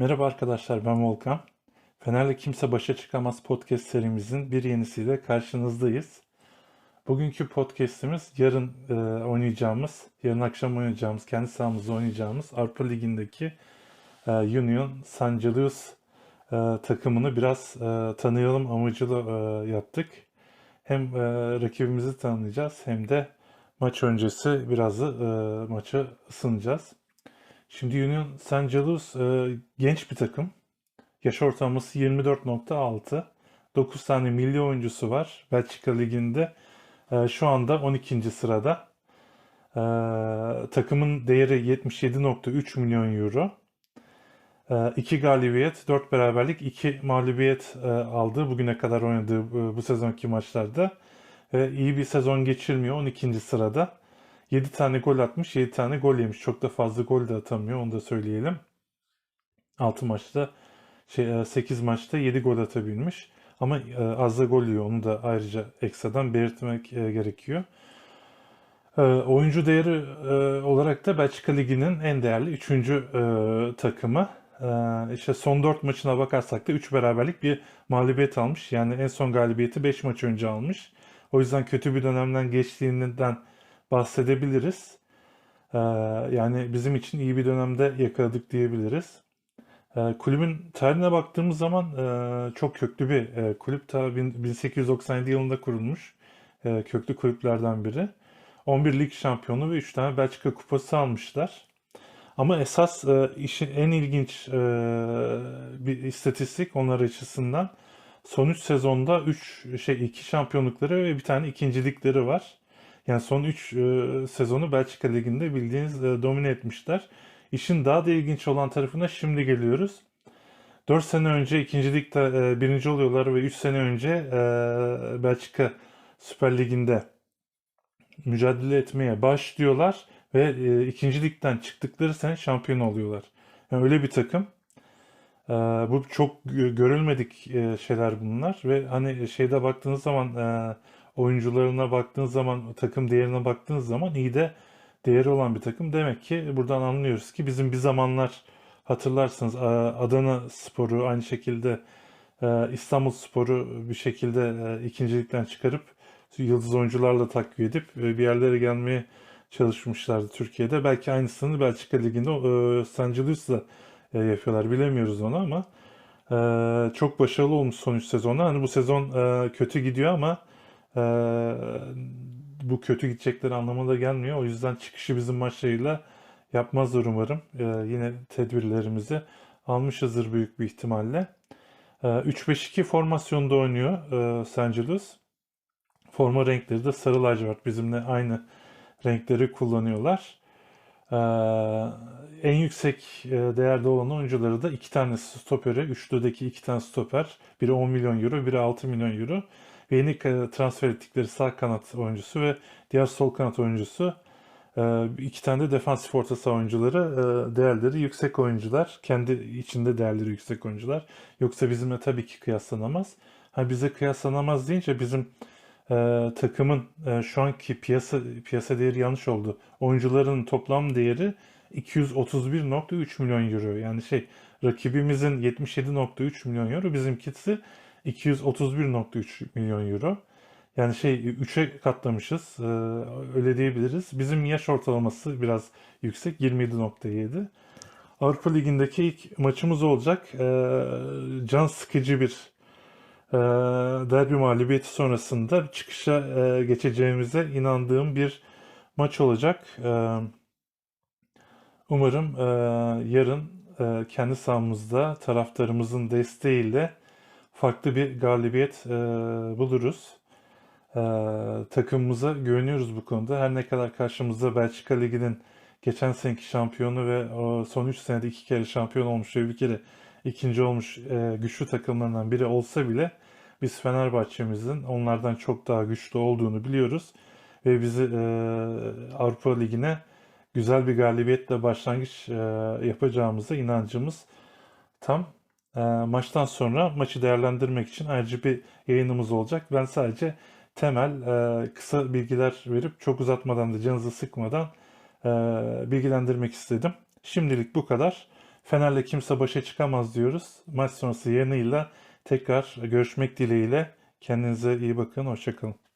Merhaba arkadaşlar ben Volkan. Fener'le Kimse Başa Çıkamaz podcast serimizin bir yenisiyle karşınızdayız. Bugünkü podcastimiz yarın e, oynayacağımız, yarın akşam oynayacağımız, kendi sahamızda oynayacağımız Avrupa Ligi'ndeki e, Union San Julius e, takımını biraz e, tanıyalım amacıyla e, yaptık. Hem e, rakibimizi tanıyacağız hem de maç öncesi biraz da e, maça ısınacağız. Şimdi Union San Julius e, genç bir takım. Yaş ortalaması 24.6. 9 tane milli oyuncusu var. Belçika Ligi'nde e, şu anda 12. sırada. E, takımın değeri 77.3 milyon euro. 2 galibiyet, 4 beraberlik, 2 mağlubiyet e, aldı bugüne kadar oynadığı e, bu sezonki maçlarda. E, iyi bir sezon geçirmiyor 12. sırada. 7 tane gol atmış, 7 tane gol yemiş. Çok da fazla gol de atamıyor, onu da söyleyelim. 6 maçta, şey, 8 maçta 7 gol atabilmiş. Ama e, az da gol yiyor, onu da ayrıca ekstradan belirtmek e, gerekiyor. E, oyuncu değeri e, olarak da Belçika Ligi'nin en değerli 3. E, takımı. E, işte son 4 maçına bakarsak da 3 beraberlik bir mağlubiyet almış. Yani en son galibiyeti 5 maç önce almış. O yüzden kötü bir dönemden geçtiğinden bahsedebiliriz. Ee, yani bizim için iyi bir dönemde yakaladık diyebiliriz. Ee, kulübün tarihine baktığımız zaman e, çok köklü bir e, kulüp. Ta 1897 yılında kurulmuş e, köklü kulüplerden biri. 11 lig şampiyonu ve 3 tane Belçika kupası almışlar. Ama esas işin en ilginç bir istatistik onlar açısından son 3 sezonda 3 şey 2 şampiyonlukları ve bir tane ikincilikleri var. Yani son 3 e, sezonu Belçika Ligi'nde bildiğiniz e, domine etmişler. İşin daha da ilginç olan tarafına şimdi geliyoruz. 4 sene önce 2. ligde e, birinci oluyorlar ve 3 sene önce e, Belçika Süper Ligi'nde mücadele etmeye başlıyorlar ve e, 2. ligden çıktıkları sene şampiyon oluyorlar. Yani öyle bir takım. E, bu çok görülmedik e, şeyler bunlar ve hani şeyde baktığınız zaman e, oyuncularına baktığınız zaman, takım değerine baktığınız zaman iyi de değeri olan bir takım. Demek ki buradan anlıyoruz ki bizim bir zamanlar hatırlarsınız Adana Sporu aynı şekilde İstanbul Sporu bir şekilde ikincilikten çıkarıp yıldız oyuncularla takviye edip bir yerlere gelmeye çalışmışlardı Türkiye'de. Belki aynısını Belçika Ligi'nde e, San Julius'la yapıyorlar. Bilemiyoruz onu ama çok başarılı olmuş son 3 sezonda. Hani bu sezon kötü gidiyor ama e, bu kötü gidecekleri anlamına da gelmiyor. O yüzden çıkışı bizim maçlarıyla yapmazlar umarım. E, yine tedbirlerimizi almışızdır büyük bir ihtimalle. E, 3-5-2 formasyonda oynuyor e. Angeles. Forma renkleri de sarı lacivert. Bizimle aynı renkleri kullanıyorlar. Ee, en yüksek e, değerde olan oyuncuları da iki tane stoperi, üçlüdeki iki tane stoper. Biri 10 milyon euro, biri 6 milyon euro ve yeni transfer ettikleri sağ kanat oyuncusu ve diğer sol kanat oyuncusu e, iki tane de defansif orta saha oyuncuları e, değerleri yüksek oyuncular. Kendi içinde değerleri yüksek oyuncular. Yoksa bizimle tabii ki kıyaslanamaz. Ha bize kıyaslanamaz deyince bizim e, takımın e, şu anki piyasa piyasa değeri yanlış oldu. Oyuncuların toplam değeri 231.3 milyon euro. Yani şey rakibimizin 77.3 milyon euro bizimkisi 231.3 milyon euro. Yani şey 3'e katlamışız. Ee, öyle diyebiliriz. Bizim yaş ortalaması biraz yüksek. 27.7. Avrupa Ligi'ndeki ilk maçımız olacak. Ee, can sıkıcı bir e, derbi mağlubiyeti sonrasında çıkışa e, geçeceğimize inandığım bir maç olacak. E, umarım e, yarın e, kendi sahamızda taraftarımızın desteğiyle farklı bir galibiyet e, buluruz. E, takımımıza güveniyoruz bu konuda. Her ne kadar karşımızda Belçika Ligi'nin geçen seneki şampiyonu ve son 3 senede iki kere şampiyon olmuş ve bir kere ikinci olmuş e, güçlü takımlarından biri olsa bile biz Fenerbahçe'mizin onlardan çok daha güçlü olduğunu biliyoruz. Ve bizi e, Avrupa Ligi'ne güzel bir galibiyetle başlangıç e, yapacağımıza inancımız tam. E, maçtan sonra maçı değerlendirmek için ayrıca bir yayınımız olacak. Ben sadece temel e, kısa bilgiler verip çok uzatmadan da canınızı sıkmadan e, bilgilendirmek istedim. Şimdilik bu kadar. Fener'le kimse başa çıkamaz diyoruz. Maç sonrası yayınıyla tekrar görüşmek dileğiyle. Kendinize iyi bakın. Hoşçakalın.